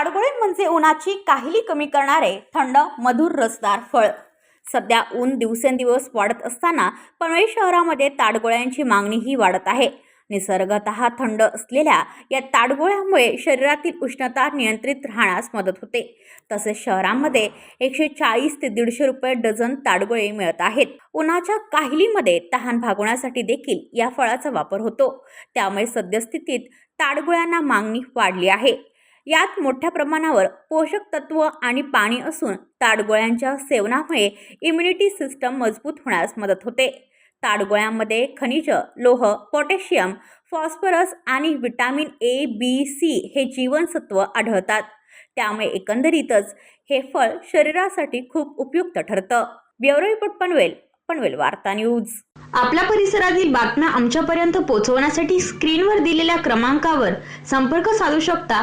ताडगोळे म्हणजे उन्हाची काहिली कमी करणारे थंड मधुर रसदार फळ. सध्या ऊन दिवसेंदिवस वाढत असताना पनवेल शहरामध्ये ताडगोळ्यांची मागणीही वाढत आहे. निसर्गत थंड असलेल्या या ताडगोळ्यामुळे शरीरातील उष्णता नियंत्रित राहण्यास मदत होते. तसेच शहरामध्ये एकशे चाळीस ते दीडशे रुपये डझन ताडगोळे मिळत आहेत. उन्हाच्या काहिलीमध्ये तहान भागवण्यासाठी देखील या फळाचा वापर होतो. त्यामुळे सद्यस्थितीत ताडगोळ्यांना मागणी वाढली आहे. यात मोठ्या प्रमाणावर पोषक तत्व आणि पाणी असून ताडगोळ्यांच्या सेवनामुळे इम्युनिटी सिस्टम मजबूत होण्यास मदत होते. ताडगोळ्यांमध्ये खनिज लोह पोटॅशियम फॉस्फरस आणि व्हिटॅमिन ए बी सी हे जीवनसत्व आढळतात. त्यामुळे एकंदरीतच हे फळ शरीरासाठी खूप उपयुक्त ठरतं. ब्युरो रिपोर्ट पनवेल पनवेल वार्ता न्यूज. आपल्या परिसरातील बातम्या आमच्यापर्यंत पोहोचवण्यासाठी स्क्रीनवर दिलेल्या क्रमांकावर संपर्क साधू शकता